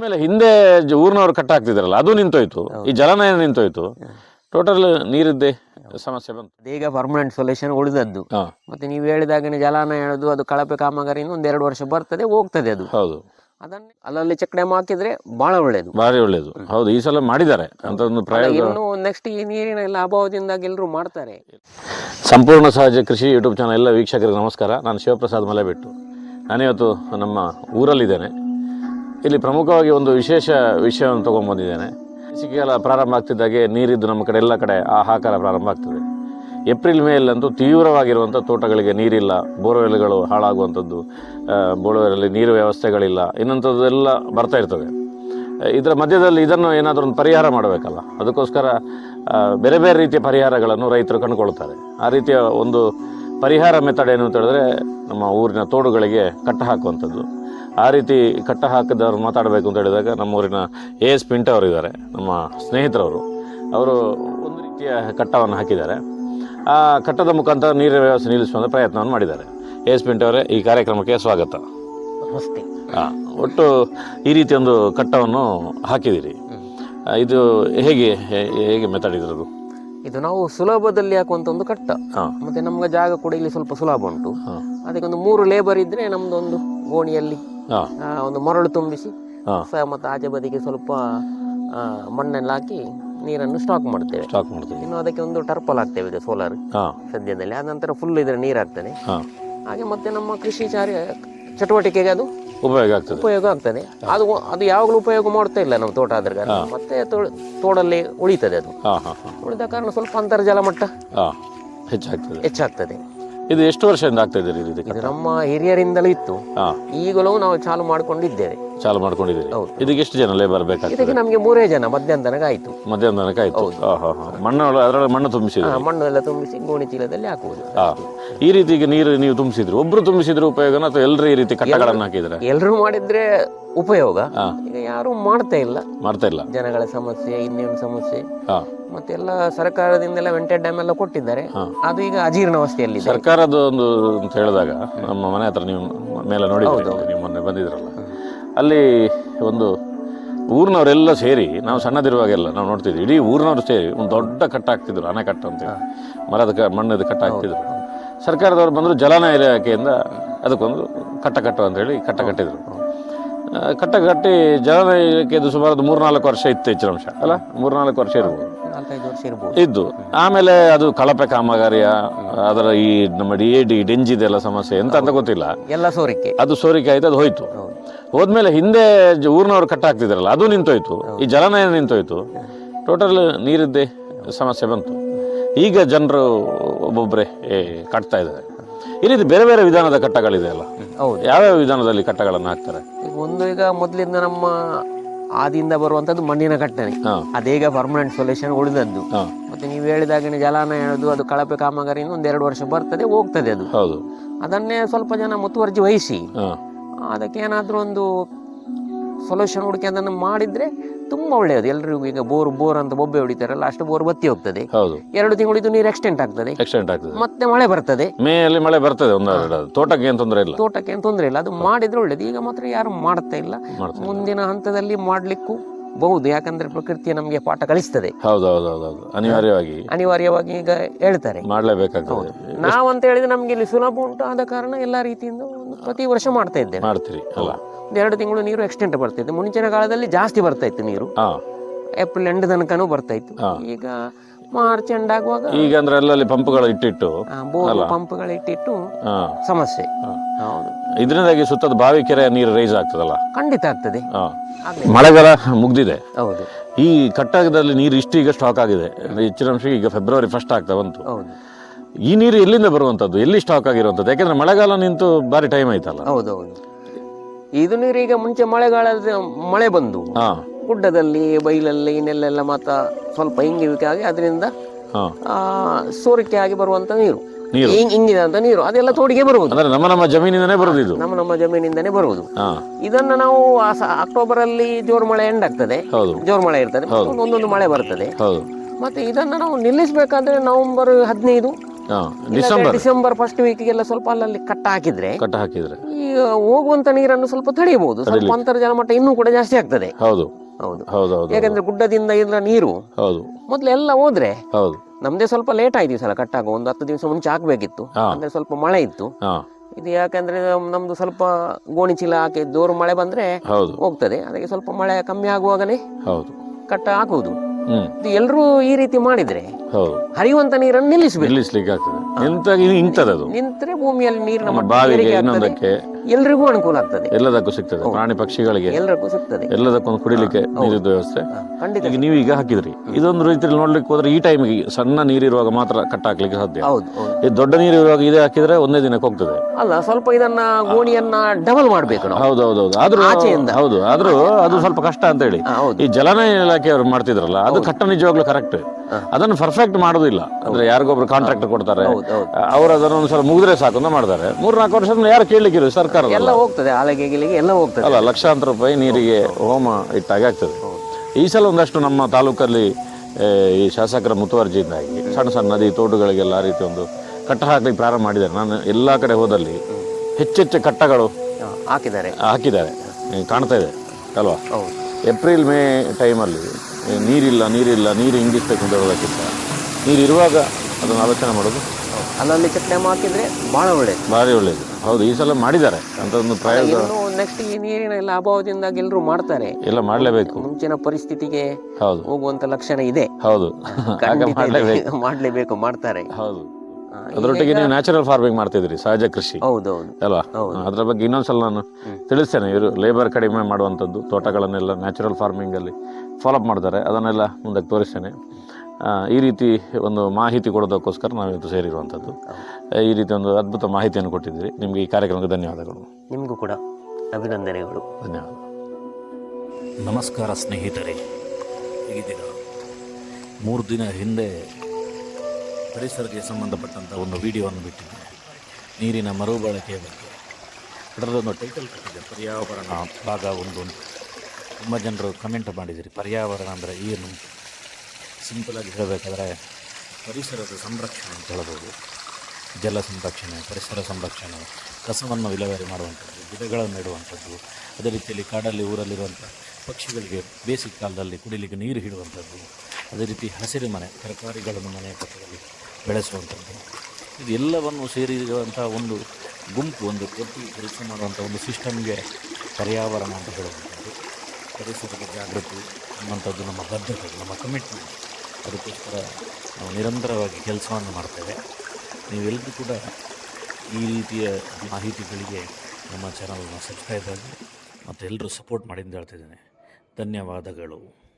ಆಮೇಲೆ ಹಿಂದೆ ಊರಿನವರು ಕಟ್ಟ ಹಾಕ್ತಿದ್ರಲ್ಲ ಅದು ನಿಂತೋಯ್ತು. ಈ ಜಲನಯನ ನಿಂತೋಯ್ತು. ಟೋಟಲ್ ನೀರಿದ್ದೆ ಸಮಸ್ಯೆ ಬಂತು. ಈಗ ಪರ್ಮನೆಂಟ್ ಸೊಲ್ಯೂಷನ್ ಉಳಿದದ್ದು. ಮತ್ತೆ ನೀವು ಹೇಳಿದಾಗನೇ ಜಲಾನ ಹೇಳೋದು ಅದು ಕಳಪೆ ಕಾಮಗಾರಿಯಿಂದ ಒಂದ್ ಎರಡು ವರ್ಷ ಬರ್ತದೆ ಹೋಗ್ತದೆ ಅದು. ಹೌದು. ಅದನ್ನ ಅಲ್ಲಲ್ಲಿ ಚೆಕ್ ಡ್ಯಾಮ್ ಹಾಕಿದ್ರೆ ಬಹಳ ಒಳ್ಳೇದು. ಬಾರಿ ಒಳ್ಳೇದು. ಹೌದು ಈ ಸಲ ಮಾಡಿದ್ದಾರೆ. ಅಂತ ಒಂದು ಪ್ರಯೋಗ. ಇನ್ನು ನೆಕ್ಸ್ಟ್ ಈ ನೀರಿನ ಎಲ್ಲ ಅಭಾವದಿಂದಾಗಿ ಎಲ್ಲರೂ ಮಾಡ್ತಾರೆ. ಸಂಪೂರ್ಣ ಸಹಜ ಕೃಷಿ ಯೂಟ್ಯೂಬ್ ಚಾನಲ್ ಎಲ್ಲ ವೀಕ್ಷಕರಿಗೆ ನಮಸ್ಕಾರ. ನಾನು ಶಿವಪ್ರಸಾದ್ ಮಲೆಬೆಟ್ಟು. ನಾನಿವತ್ತು ನಮ್ಮ ಊರಲ್ಲಿದ್ದೇನೆ. ಇಲ್ಲಿ ಪ್ರಮುಖವಾಗಿ ಒಂದು ವಿಶೇಷ ವಿಷಯವನ್ನು ತೊಗೊಂಡ್ಬಂದಿದ್ದೇನೆ. ಬೇಸಿಗೆಗಾಲ ಪ್ರಾರಂಭ ಆಗ್ತಿದ್ದಾಗೆ ನೀರಿದ್ದು ನಮ್ಮ ಕಡೆ, ಎಲ್ಲ ಕಡೆ ಆ ಹಾಕಾರ ಪ್ರಾರಂಭ ಆಗ್ತದೆ. ಏಪ್ರಿಲ್ ಮೇಲಂತೂ ತೀವ್ರವಾಗಿರುವಂಥ ತೋಟಗಳಿಗೆ ನೀರಿಲ್ಲ, ಬೋರ್ವೆಲ್ಗಳು ಹಾಳಾಗುವಂಥದ್ದು ಬೋರ್ವೆಲಲ್ಲಿ ನೀರು ವ್ಯವಸ್ಥೆಗಳಿಲ್ಲ, ಇನ್ನಂಥದ್ದೆಲ್ಲ ಬರ್ತಾ ಇರ್ತದೆ ಇದರ ಮಧ್ಯದಲ್ಲಿ ಇದನ್ನು ಏನಾದರೂ ಒಂದು ಪರಿಹಾರ ಮಾಡಬೇಕಲ್ಲ? ಅದಕ್ಕೋಸ್ಕರ ಬೇರೆ ಬೇರೆ ರೀತಿಯ ಪರಿಹಾರಗಳನ್ನು ರೈತರು ಕಂಡುಕೊಳ್ತಾರೆ ಆ ರೀತಿಯ ಒಂದು ಪರಿಹಾರ ಮೆಥಡ್ ಏನು ಅಂತ ಹೇಳಿದ್ರೆ, ನಮ್ಮ ಊರಿನ ತೋಡುಗಳಿಗೆ ಕಟ್ಟ ಹಾಕುವಂಥದ್ದು ಆ ರೀತಿ ಕಟ್ಟ ಹಾಕಿದವ್ರು ಮಾತಾಡಬೇಕು ಅಂತ ಹೇಳಿದಾಗ ನಮ್ಮ ಊರಿನ ಎ ಎಸ್ ಪಿಂಟ ಅವರು ಇದ್ದಾರೆ ನಮ್ಮ ಸ್ನೇಹಿತರವರು. ಅವರು ಒಂದು ರೀತಿಯ ಕಟ್ಟವನ್ನು ಹಾಕಿದ್ದಾರೆ. ಆ ಕಟ್ಟದ ಮುಖಾಂತರ ನೀರಿನ ವ್ಯವಸ್ಥೆ ನಿಲ್ಲಿಸುವಂಥ ಪ್ರಯತ್ನವನ್ನು ಮಾಡಿದ್ದಾರೆ. ಎ ಎಸ್ ಪಿಂಟ ಅವರೇ ಈ ಕಾರ್ಯಕ್ರಮಕ್ಕೆ ಸ್ವಾಗತ. ನಮಸ್ತೆ. ಹಾಂ ಒಟ್ಟು ಈ ರೀತಿ ಒಂದು ಕಟ್ಟವನ್ನು ಹಾಕಿದ್ದೀರಿ. ಇದು ಹೇಗೆ ಹೇಗೆ ಮೆಥಡ್ ಇದ್ರದ್ದು? ಇದು ನಾವು ಸುಲಭದಲ್ಲಿ ಹಾಕುವಂತ ಒಂದು ಕಟ್ಟ. ಹಾಂ. ಮತ್ತೆ ನಮ್ಗೆ ಜಾಗ ಕೂಡ ಇಲ್ಲಿ ಸ್ವಲ್ಪ ಸುಲಭ ಉಂಟು. ಹಾಂ. ಅದಕ್ಕೆ ಒಂದು ಮೂರು ಲೇಬರ್ ಇದ್ರೆ ನಮ್ದು ಒಂದು ಗೋಣಿಯಲ್ಲಿ ಒಂದು ಮರಳು ತುಂಬಿಸಿ ಮತ್ತು ಆಚೆ ಬದಿಗೆ ಸ್ವಲ್ಪ ಮಣ್ಣೆಲ್ಲ ಹಾಕಿ ನೀರನ್ನು ಸ್ಟಾಕ್ ಮಾಡ್ತೇವೆ. ಸ್ಟಾಕ್ ಮಾಡ್ತೇವೆ. ಇನ್ನು ಅದಕ್ಕೆ ಒಂದು ಟರ್ಪಲ್ ಹಾಕ್ತೇವೆ ಇದು ಸೋಲಾರ್ ಸದ್ಯದಲ್ಲಿ. ಆ ನಂತರ ಫುಲ್ ಇದ್ರೆ ನೀರು ಹಾಕ್ತದೆ ಹಾಗೆ ಮತ್ತೆ ನಮ್ಮ ಕೃಷಿ ಕಾರ್ಯ ಚಟುವಟಿಕೆಗೆ ಅದು ಉಪಯೋಗ ಆಗ್ತದೆ. ಉಪಯೋಗ ಆಗ್ತದೆ. ಅದು ಅದು ಯಾವಾಗಲೂ ಉಪಯೋಗ ಮಾಡ್ತಾ ಇಲ್ಲ ನಾವು ತೋಟ ಆದ್ರೆ. ಮತ್ತೆ ತೋಡಲ್ಲಿ ಉಳಿತದೆ ಅದು. ಉಳಿದ ಕಾರಣ ಸ್ವಲ್ಪ ಅಂತರ್ಜಲ ಮಟ್ಟ ಹೆಚ್ಚಾಗ್ತದೆ. ಹೆಚ್ಚಾಗ್ತದೆ. ಇದು ಎಷ್ಟು ವರ್ಷದಿಂದ ಆಗ್ತಾ ಇದ್ದೀರಿ ನಮ್ಮ ಹಿರಿಯರಿಂದಲೂ ಇತ್ತು. ಈಗಲೂ ನಾವು ಚಾಲು ಮಾಡ್ಕೊಂಡಿದ್ದೇವೆ. ಚಾಲು ಮಾಡ್ಕೊಂಡಿದ್ದೀರಿ. ಹೌದು. ಇದಕ್ಕೆ ಎಷ್ಟು ಜನ ಲೇಬರ್ ಬೇಕಾಗ್ತದೆ? ಇದಕ್ಕೆ ನಮಗೆ ಮೂರೇ ಜನ ಮಧ್ಯಾಹ್ನ ತನಕ ಆಯ್ತು. ಮಧ್ಯಾಹ್ನ ತನಕ ಆಯ್ತು ಹಾಂ ಹಾಂ ಹಾಂ ಮಣ್ಣು ಅದರೊಳಗೆ ಮಣ್ಣು ತುಂಬಿಸಿದ್ರು ಆ, ಮಣ್ಣು ಎಲ್ಲ ತುಂಬಿಸಿ ಗೋಣಿ ಚೀಲದಲ್ಲಿ ಹಾಕುವುದು. ಈ ರೀತಿ ಈಗ ನೀರು ನೀವು ತುಂಬಿಸಿದ್ರು. ಒಬ್ರು ತುಂಬಿಸಿದ್ರು ಉಪಯೋಗನ ಅಥವಾ ಎಲ್ಲರೂ ಈ ರೀತಿ ಕಟ್ಟಗಳನ್ನು ಹಾಕಿದ್ರೆ? ಎಲ್ಲರೂ ಮಾಡಿದ್ರೆ ಉಪಯೋಗ. ಈಗ ಯಾರು ಮಾಡ್ತಾ ಇಲ್ಲ. ಮಾಡ್ತಾ ಇಲ್ಲ. ಜನಗಳ ಸಮಸ್ಯೆ ಇನ್ನೇನು ಸಮಸ್ಯೆ. ಹಾ ಮತ್ತೆ ಎಲ್ಲ ಸರ್ಕಾರದಿಂದೆಲ್ಲ ವೆಂಟೆಡ್ ಡ್ಯಾಮ್ ಎಲ್ಲ ಕೊಟ್ಟಿದ್ದಾರೆ. ಅದು ಈಗ ಅಜೀರ್ಣ ಅವಸ್ಥೆಯಲ್ಲಿ ಸರ್ಕಾರದ ಒಂದು ಅಂತ ಹೇಳಿದಾಗ ನಮ್ಮ ಮನೆ ಹತ್ರ ನೀವು ಮೇಲೆ ನೋಡಿದ್ರಿ. ನೀವು ಮೊನ್ನೆ ಬಂದಿದ್ರಲ್ಲ. ಅಲ್ಲಿ ಒಂದು ಊರಿನವರೆಲ್ಲ ಸೇರಿ ನಾವು ಸಣ್ಣದಿರುವಾಗೆಲ್ಲ ನಾವು ನೋಡ್ತಿದ್ವಿ ಇಡೀ ಊರಿನವರು ಸೇರಿ ಒಂದು ದೊಡ್ಡ ಕಟ್ಟಾಗ್ತಿದ್ರು ಅಣೆಕಟ್ಟು ಅಂತ ಮರದ ಕ ಮಣ್ಣದ ಕಟ್ಟಾಗ್ತಿದ್ರು ಸರ್ಕಾರದವ್ರು ಬಂದರು ಜಲಾನ ಇಲಾಖೆಯಿಂದ ಅದಕ್ಕೊಂದು ಕಟ್ಟ ಕಟ್ಟು ಅಂತೇಳಿ ಕಟ್ಟ ಕಟ್ಟಿದ್ರು. ಕಟ್ಟ ಕಟ್ಟಿ ಜಲಾನ ಇಲಾಖೆದು ಸುಮಾರು ಮೂರ್ನಾಲ್ಕು ವರ್ಷ ಇತ್ತು ಹೆಚ್ಚಿನ ಅಂಶ ಅಲ್ಲ? ಮೂರ್ನಾಲ್ಕು ವರ್ಷ ಇರ್ಬೋದು. ಇದ್ದು. ಆಮೇಲೆ ಅದು ಕಳಪೆ ಕಾಮಗಾರಿಯ ಅದರ ಈ ನಮ್ಮ ಡಿ ಎ ಡಿ ಡೆಂಜಿದೆಲ್ಲ ಸಮಸ್ಯೆ ಎಂತ ಅಂತ ಗೊತ್ತಿಲ್ಲ. ಎಲ್ಲ ಸೋರಿಕೆ. ಅದು ಸೋರಿಕೆ ಆಯ್ತು ಅದು ಹೋಯ್ತು. ಹೋದ್ಮೇಲೆ ಹಿಂದೆ ಊರಿನವರು ಕಟ್ಟ ಹಾಕ್ತಿದ್ರಲ್ಲ ಅದು ನಿಂತೋಯ್ತು. ಈ ಜಲನಯನ ನಿಂತೋಯ್ತು. ಟೋಟಲ್ ನೀರಿದ್ದೇ ಸಮಸ್ಯೆ ಬಂತು. ಈಗ ಜನರು ಒಬ್ಬೊಬ್ಬರೇ ಕಟ್ತಾ ಇದ್ದಾರೆ. ಈ ರೀತಿ ಬೇರೆ ಬೇರೆ ವಿಧಾನದ ಕಟ್ಟಗಳಿದೆಯಲ್ಲ. ಹೌದು. ಯಾವ್ಯಾವ ವಿಧಾನದಲ್ಲಿ ಕಟ್ಟಗಳನ್ನು ಹಾಕ್ತಾರೆ? ಈಗ ಒಂದು ಈಗ ಮೊದಲಿಂದ ನಮ್ಮ ಆದಿಯಿಂದ ಬರುವಂತದ್ದು ಮಣ್ಣಿನ ಕಟ್ಟನೆ ಅದೇಗ ಪರ್ಮನೆಂಟ್ ಸೊಲ್ಯೂಷನ್ ಉಳಿದದ್ದು. ಮತ್ತೆ ನೀವು ಹೇಳಿದಾಗನೇ ಜಲಾನ ಹೇಳೋದು ಅದು ಕಳಪೆ ಕಾಮಗಾರಿಯಿಂದ ಒಂದ್ ಎರಡು ವರ್ಷ ಬರ್ತದೆ ಹೋಗ್ತದೆ ಅದು. ಹೌದು. ಅದನ್ನೇ ಸ್ವಲ್ಪ ಜನ ಮುತುವರ್ಜಿ ವಹಿಸಿ. ಅದಕ್ಕೆ ಏನಾದರೂ ಒಂದು ಸೊಲ್ಯೂಷನ್ ಹುಡುಕಿ ಅದನ್ನು ಮಾಡಿದ್ರೆ ತುಂಬಾ ಒಳ್ಳೆಯದು. ಎಲ್ರಿಗೂ ಈಗ ಬೋರ್ ಬೋರ್ ಅಂತ ಬೊಬ್ಬೆ ಹೊಡಿತಾರಲ್ಲ ಅಷ್ಟು ಬೋರ್ ಬತ್ತಿ ಹೋಗ್ತದೆ. ಹೌದು. ಎರಡು ತಿಂಗಳಿದ್ದು ನೀರು ಎಕ್ಸ್ಟೆಂಟ್ ಆಗ್ತದೆ. ಎಕ್ಸ್ಟೆಂಟ್ ಆಗ್ತದೆ. ಮತ್ತೆ ಮಳೆ ಬರ್ತದೆ. ಮೇಲೆ ಮಳೆ ಬರ್ತದೆ ತೋಟಕ್ಕೆ ಏನು ತೊಂದರೆ ಇಲ್ಲ. ತೋಟಕ್ಕೆ ಏನು ತೊಂದರೆ ಇಲ್ಲ. ಅದು ಮಾಡಿದ್ರೆ ಒಳ್ಳೇದು. ಈಗ ಮಾತ್ರ ಯಾರು ಮಾಡ್ತಾ ಇಲ್ಲ. ಮುಂದಿನ ಹಂತದಲ್ಲಿ ಮಾಡ್ಲಿಕ್ಕೂ ಬಹುದು. ಯಾಕಂದ್ರೆ ಪ್ರಕೃತಿ ನಮಗೆ ಪಾಠ ಕಲಿಸ್ತದೆ. ಹೌದು ಹೌದು ಹೌದು ಹೌದು. ಅನಿವಾರ್ಯವಾಗಿ. ಅನಿವಾರ್ಯವಾಗಿ ಈಗ ಹೇಳ್ತಾರೆ. ಮಾಡಲೇಬೇಕಾಗ್ತದೆ. ನಾವಂತ ಹೇಳಿದ್ರೆ ನಮ್ಗೆ ಇಲ್ಲಿ ಸುಲಭ ಉಂಟು ಆದ ಕಾರಣ ಎಲ್ಲಾ ರೀತಿಯಿಂದ ಪ್ರತಿ ವರ್ಷ ಮಾಡ್ತಾ ಇದ್ದೇವೆ ಮಾಡ್ತೀರಿ ಅಲ್ಲ? ಒಂದು ಎರಡು ತಿಂಗಳು ನೀರು ಎಕ್ಸ್ಟೆಂಟ್ ಬರ್ತಿತ್ತು. ಮುಂಚಿನ ಕಾಲದಲ್ಲಿ ಜಾಸ್ತಿ ಬರ್ತಾ ಇತ್ತು ನೀರು. ಏಪ್ರಿಲ್ ಎಂಡ್ ತನಕನೂ ಬರ್ತಾ ಇತ್ತು. ಈಗ ಮಾರ್ಚ್ ಎಂಡ್ ಆಗುವಾಗ ಈಗ ಅಂದ್ರೆ ಅಲ್ಲಲ್ಲಿ ಪಂಪ್ಗಳು ಇಟ್ಟಿಟ್ಟು ಬೋರ್ ಪಂಪ್ಗಳು ಇಟ್ಟಿಟ್ಟು ಸಮಸ್ಯೆ. ಹೌದು. ಇದರಿಂದಾಗಿ ಸುತ್ತದ ಬಾವಿ ಕೆರೆ ನೀರು ರೈಸ್ ಆಗ್ತದಲ್ಲ? ಖಂಡಿತ ಆಗ್ತದೆ. ಮಳೆಗಾಲ ಮುಗ್ದಿದೆ. ಹೌದು. ಈ ಕಟ್ಟಾಗದಲ್ಲಿ ನೀರು ಇಷ್ಟು ಈಗ ಸ್ಟಾಕ್ ಆಗಿದೆ. ಹೆಚ್ಚಿನ ಅಂಶ ಈಗ ಫೆಬ್ರವರಿ ಫಸ್ಟ್ ಆಗ್ತಾ ಬಂತು. ಹೌದು. ಈ ನೀರು ಎಲ್ಲಿಂದ ಬರುವಂತದ್ದು ಎಲ್ಲಿ ಸ್ಟಾಕ್ ಆಗಿರುವಂತದ್ದು ಯಾಕಂದ್ರೆ ಮಳೆಗಾಲ ನಿಂತು ಬಾರಿ ಟೈಮ್ ಆಯ್ತಲ್ಲ. ಹೌದು ಹೌದು ಇದು ನೀರು ಈಗ ಮುಂಚೆ ಮಳೆಗಾಲದ ಮಳೆ ಬಂದು ಹಾ. ಗುಡ್ಡದಲ್ಲಿ ಬೈಲಲ್ಲಿ ಇನ್ನೆಲ್ಲೆಲ್ಲ ಮಾತ್ರ ಸ್ವಲ್ಪ ಹಿಂಗಿವಿಕೆ ಆಗಿ ಅದರಿಂದ ಹಾ. ಆ, ಸೋರಿಕೆ ಆಗಿ ಬರುವಂತ ನೀರು. ನೀರು. ಹಿಂಗ್- ಹಿಂಗಿದಂತ ನೀರು. ಅದೆಲ್ಲ ತೋಡಿಗೆ ಬರುವುದು. ಅಂದ್ರೆ ನಮ್ಮ ನಮ್ಮ ಜಮೀನಿಂದನೇ ಬರುದು ಇದು. ನಮ್ಮ ನಮ್ಮ ಜಮೀನಿಂದನೇ ಬರುವುದು. ಹಾ. ಇದನ್ನ ನಾವು ಆ ಸ- ಅಕ್ಟೋಬರ್ ಅಲ್ಲಿ ಜೋರು ಮಳೆ ಎಂಡ್ ಆಗ್ತದೆ ಹೌದು. ಜೋರು ಮಳೆ ಇರ್ತದೆ. ಮತ್ತೆ ಒಂದೊಂದು ಮಳೆ ಬರ್ತದೆ. ಹೌದು. ಮತ್ತೆ ಇದನ್ನ ನಾವು ನಿಲ್ಲಿಸಬೇಕಾದ್ರೆ ನವೆಂಬರ್ ಹದಿನೈದು ಡಿಸೆಂಬರ್. ಡಿಸೆಂಬರ್ ಫಸ್ಟ್ ವೀಕ್ಗೆಲ್ಲ ಸ್ವಲ್ಪ ಅಲ್ಲಲ್ಲಿ ಕಟ್ಟ ಹಾಕಿದ್ರೆ ಕಟ್ಟ ಹಾಕಿದ್ರೆ. ಈ ಹೋಗುವಂತ ನೀರನ್ನು ಸ್ವಲ್ಪ ತಡೆಯಬಹುದು. ಸ್ವಲ್ಪ ಅಂತರ್ಜಲ ಮಟ್ಟ ಇನ್ನೂ ಕೂಡ ಜಾಸ್ತಿ ಆಗ್ತದೆ. ಹೌದು. ಹೌದು. ಹೌದು ಯಾಕಂದ್ರೆ ಗುಡ್ಡದಿಂದ ಇಲ್ಲ ನೀರು ಹೌದು. ಮೊದ್ಲು ಎಲ್ಲ ಹೋದ್ರೆ ಹೌದು. ನಮ್ದೇ ಸ್ವಲ್ಪ ಲೇಟ್ ಆಯ್ತು ಸಲ ಕಟ್ಟಾಗ ಒಂದು ಹತ್ತು ದಿವಸ ಮುಂಚೆ ಹಾಕ್ಬೇಕಿತ್ತು. ಅಂದ್ರೆ ಸ್ವಲ್ಪ ಮಳೆ ಇತ್ತು. ಇದು ಯಾಕಂದ್ರೆ ನಮ್ದು ಸ್ವಲ್ಪ ಗೋಣಿ ಚೀಲ ಹಾಕಿ ಜೋರು ಮಳೆ ಬಂದ್ರೆ ಹೋಗ್ತದೆ. ಅದಕ್ಕೆ ಸ್ವಲ್ಪ ಮಳೆ ಕಮ್ಮಿ ಆಗುವಾಗನೇ ಹೌದು. ಕಟ್ಟ ಹಾಕುವುದು. ಎಲ್ಲರೂ ಈ ರೀತಿ ಮಾಡಿದ್ರೆ ಹೌದು. ಹರಿಯುವಂತ ನೀರನ್ನು ನಿಲ್ಲಿಸಬೇಕು ನಿಲ್ಲಿಸ್ಲಿಕ್ಕೆ ಆಗ್ತದೆ. ನಿಂತ ಇಂಥದ್ದು ಅದು ನಿಂತರೆ ಭೂಮಿಯಲ್ಲಿ ನೀರಿನ ನಮ್ಮ ಮಟ್ಟ ಬಾವಿಗೆ ಏರಿಕೆ ಆಗ್ತದೆ. ಇನ್ನೊಂದಕ್ಕೆ ಎಲ್ರಿಗೂ ಅನುಕೂಲ ಆಗ್ತದೆ. ಎಲ್ಲದಕ್ಕೂ ಸಿಗ್ತದೆ. ಪ್ರಾಣಿ ಪಕ್ಷಿಗಳಿಗೆ ಎಲ್ಲರಿಗೂ ಸಿಗ್ತದೆ. ಎಲ್ಲದಕ್ಕೊಂದು ಕುಡಿಲಿಕ್ಕೆ ನೀರು ವ್ಯವಸ್ಥೆ. ಖಂಡಿತ. ಈಗ ನೀವು ಈಗ ಹಾಕಿದ್ರಿ. ಇದೊಂದು ರೀತಿಯಲ್ಲಿ ನೋಡ್ಲಿಕ್ಕೆ ಹೋದ್ರೆ ಈ ಟೈಮ್ಗೆ ಸಣ್ಣ ನೀರಿರುವಾಗ ಮಾತ್ರ ಕಟ್ ಹಾಕ್ಲಿಕ್ಕೆ ಸಾಧ್ಯ. ಹೌದು ಹೌದು. ಈ ದೊಡ್ಡ ನೀರಿರುವಾಗ ಇದೇ ಹಾಕಿದ್ರೆ ಒಂದೇ ದಿನಕ್ಕೆ ಹೋಗ್ತದೆ. ಅಲ್ಲ ಸ್ವಲ್ಪ ಇದನ್ನ ಗೋಣಿಯನ್ನ ಡಬಲ್ ಮಾಡ್ಬೇಕು ನಾವು. ಹೌದು ಹೌದು ಹೌದು. ಆದ್ರೂ ಆಚೆಯಿಂದ. ಹೌದು ಆದ್ರೂ ಅದು ಸ್ವಲ್ಪ ಕಷ್ಟ ಅಂತ ಹೇಳಿ. ಹೌದು. ಈ ಜಲನಯ ಇಲಾಖೆ ಅವ್ರು ಮಾಡ್ತಿದ್ರಲ್ಲ ಅದು ಕಟ್ಟ ನಿಜವಾಗ್ಲೂ ಕರೆಕ್ಟ್ ಅದನ್ನು ಪರ್ಫೆಕ್ಟ್ ಮಾಡೋದಿಲ್ಲ. ಅಂದ್ರೆ ಯಾರಿಗೊಬ್ರು ಕಾಂಟ್ರಾಕ್ಟ್ ಕೊಡ್ತಾರೆ. ಅವ್ರು ಅದನ್ನ ಒಂದ್ಸಲ ಮುಗಿದ್ರೆ ಸಾಕು ಅಂತ ಮಾಡ್ತಾರೆ. ಮೂರ್ನಾಲ್ಕು ವರ್ಷ ಯಾರು ಕೇಳಲಿಕ್ಕಿಲ್ಲ ಸರ್ಕಾರ ಎಲ್ಲ ಹೋಗ್ತದೆ ಆಲೆಗೆ ಗಿಲಿಗೆ ಎಲ್ಲ ಹೋಗ್ತದೆ. ಅಲ್ಲ ಲಕ್ಷಾಂತರ ರೂಪಾಯಿ ನೀರಿಗೆ ಹೋಮ ಇಟ್ಟಾಗೆ ಆಗ್ತದೆ. ಈ ಸಲ ಒಂದಷ್ಟು ನಮ್ಮ ತಾಲೂಕಲ್ಲಿ ಈ ಶಾಸಕರ ಮುತುವರ್ಜಿಯಿಂದಾಗಿ ಸಣ್ಣ ಸಣ್ಣ ನದಿ ತೋಟುಗಳಿಗೆಲ್ಲ ಆ ರೀತಿ ಒಂದು ಕಟ್ಟ ಹಾಕ್ಲಿಕ್ಕೆ ಪ್ರಾರಂಭ ಮಾಡಿದ್ದಾರೆ. ನಾನು ಎಲ್ಲ ಕಡೆ ಹೋದಲ್ಲಿ ಹೆಚ್ಚೆಚ್ಚು ಕಟ್ಟಗಳು ಹಾಕಿದ್ದಾರೆ. ಹಾಕಿದ್ದಾರೆ. ಕಾಣ್ತಾ ಇದೆ ಅಲ್ವಾ? ಹೌದು. ಏಪ್ರಿಲ್ ಮೇ ಟೈಮಲ್ಲಿ ನೀರಿಲ್ಲ ನೀರಿಲ್ಲ ನೀರು ಹಿಂಗಿಸ್ಬೇಕು ಅಂತ ಹೇಳೋದಕ್ಕಿಂತ ನೀರಿರುವಾಗ ಅದನ್ನು ಆಲೋಚನೆ ಮಾಡೋದು. ಅಲ್ಲಲ್ಲಿ ಡ್ಯಾಮ್ ಹಾಕಿದ್ರೆ ಬಹಳ ಒಳ್ಳೇದು. ಭಾರಿ ಒಳ್ಳೇದು. ಹೌದು ಈ ಸಲ ಮಾಡಿದ್ದಾರೆ. ಅಂತ ಒಂದು ಪ್ರಯೋಗ ನೆಕ್ಸ್ಟ್ ಈ ನೀರಿನ ಎಲ್ಲ ಅಭಾವದಿಂದಾಗಿ ಎಲ್ಲರೂ ಮಾಡ್ತಾರೆ. ಎಲ್ಲ ಮಾಡಲೇಬೇಕು. ಮುಂಚಿನ ಪರಿಸ್ಥಿತಿಗೆ ಹೌದು. ಹೋಗುವಂತ ಲಕ್ಷಣ ಇದೆ. ಹೌದು. ಮಾಡಲೇಬೇಕು ಮಾಡ್ತಾರೆ. ಹೌದು. ಅದರೊಟ್ಟಿಗೆ ನೀವು ನ್ಯಾಚುರಲ್ ಫಾರ್ಮಿಂಗ್ ಮಾಡ್ತಿದ್ರಿ ಸಹಜ ಕೃಷಿ. ಹೌದೌದು ಅಲ್ವಾ? ಅದರ ಬಗ್ಗೆ ಇನ್ನೊಂದ್ಸಲ ನಾನು ತಿಳಿಸ್ತೇನೆ ಇವರು ಲೇಬರ್ ಕಡಿಮೆ ಮಾಡುವಂಥದ್ದು ತೋಟಗಳನ್ನೆಲ್ಲ ನ್ಯಾಚುರಲ್ ಫಾರ್ಮಿಂಗಲ್ಲಿ ಫಾಲೋಅಪ್ ಮಾಡ್ತಾರೆ ಅದನ್ನೆಲ್ಲ ಮುಂದಕ್ಕೆ ತೋರಿಸ್ತೇನೆ. ಆ, ಈ ರೀತಿ ಒಂದು ಮಾಹಿತಿ ಕೊಡೋದಕ್ಕೋಸ್ಕರ ನಾವಿವತ್ತು ಸೇರಿರುವಂಥದ್ದು. ಈ ರೀತಿ ಒಂದು ಅದ್ಭುತ ಮಾಹಿತಿಯನ್ನು ಕೊಟ್ಟಿದ್ದೀರಿ. ನಿಮಗೆ ಈ ಕಾರ್ಯಕ್ರಮಕ್ಕೆ ಧನ್ಯವಾದಗಳು. ನಿಮಗೂ ಕೂಡ ಅಭಿನಂದನೆಗಳು. ಧನ್ಯವಾದ. ನಮಸ್ಕಾರ ಸ್ನೇಹಿತರೆ ಹೇಗಿದ್ದೀರಾ? ಮೂರು ದಿನ ಹಿಂದೆ ಪರಿಸರಕ್ಕೆ ಸಂಬಂಧಪಟ್ಟಂಥ ಒಂದು ವಿಡಿಯೋವನ್ನು ಬಿಟ್ಟಿದ್ದೆ. ನೀರಿನ ಮರುಬಳಕೆಯ ಬಗ್ಗೆ. ಅದರಲ್ಲೊಂದು ಟೈಟಲ್ ಕೊಟ್ಟಿದೆ ಪರ್ಯಾವರಣ ಭಾಗ ಒಂದು ತುಂಬ ಜನರು ಕಮೆಂಟ್ ಮಾಡಿದ್ದೀರಿ, ಪರ್ಯಾವರಣ ಅಂದರೆ ಏನು? ಸಿಂಪಲಾಗಿ ಹೇಳಬೇಕಾದ್ರೆ ಪರಿಸರದ ಸಂರಕ್ಷಣೆ ಅಂತ ಹೇಳ್ಬೋದು. ಜಲ ಸಂರಕ್ಷಣೆ, ಪರಿಸರ ಸಂರಕ್ಷಣೆ, ಕಸವನ್ನು ವಿಲೇವಾರಿ ಮಾಡುವಂಥದ್ದು, ಗಿಡಗಳನ್ನು ನೆಡುವಂಥದ್ದು, ಅದೇ ರೀತಿಯಲ್ಲಿ ಕಾಡಲ್ಲಿ ಊರಲ್ಲಿರುವಂಥ ಪಕ್ಷಿಗಳಿಗೆ ಬೇಸಿಗೆ ಕಾಲದಲ್ಲಿ ಕುಡಿಲಿಕ್ಕೆ ನೀರು ಹಿಡುವಂಥದ್ದು, ಅದೇ ರೀತಿ ಹಸಿರು ಮನೆ, ತರಕಾರಿಗಳನ್ನು ಮನೆಯ ಪಕ್ಕದಲ್ಲಿ ಬೆಳೆಸುವಂಥದ್ದು. ಇದೆಲ್ಲವನ್ನು ಸೇರಿರುವಂಥ ಒಂದು ಗುಂಪು, ಒಂದು ಒಟ್ಟು ಕೆಲಸ ಮಾಡುವಂಥ ಒಂದು ಸಿಸ್ಟಮ್ಗೆ ಪರ್ಯಾವರಣ ಅಂತ ಹೇಳುವಂಥದ್ದು ಪರಿಸರದ ಜಾಗೃತಿ ಅನ್ನುವಂಥದ್ದು ನಮ್ಮ ಬದ್ಧತೆ, ನಮ್ಮ ಕಮಿಟ್ಮೆಂಟ್ ಅದಕ್ಕೋಸ್ಕರ ನಾವು ನಿರಂತರವಾಗಿ ಕೆಲಸವನ್ನು ಮಾಡ್ತೇವೆ. ನೀವೆಲ್ಲರೂ ಕೂಡ ಈ ರೀತಿಯ ಮಾಹಿತಿಗಳಿಗೆ ನಮ್ಮ ಚಾನಲನ್ನು ಸಬ್ಸ್ಕ್ರೈಬ್ ಆಗಿ ಮತ್ತು ಎಲ್ಲರೂ ಸಪೋರ್ಟ್ ಮಾಡಿ ಅಂತ ಹೇಳ್ತಿದ್ದೇನೆ ಧನ್ಯವಾದಗಳು.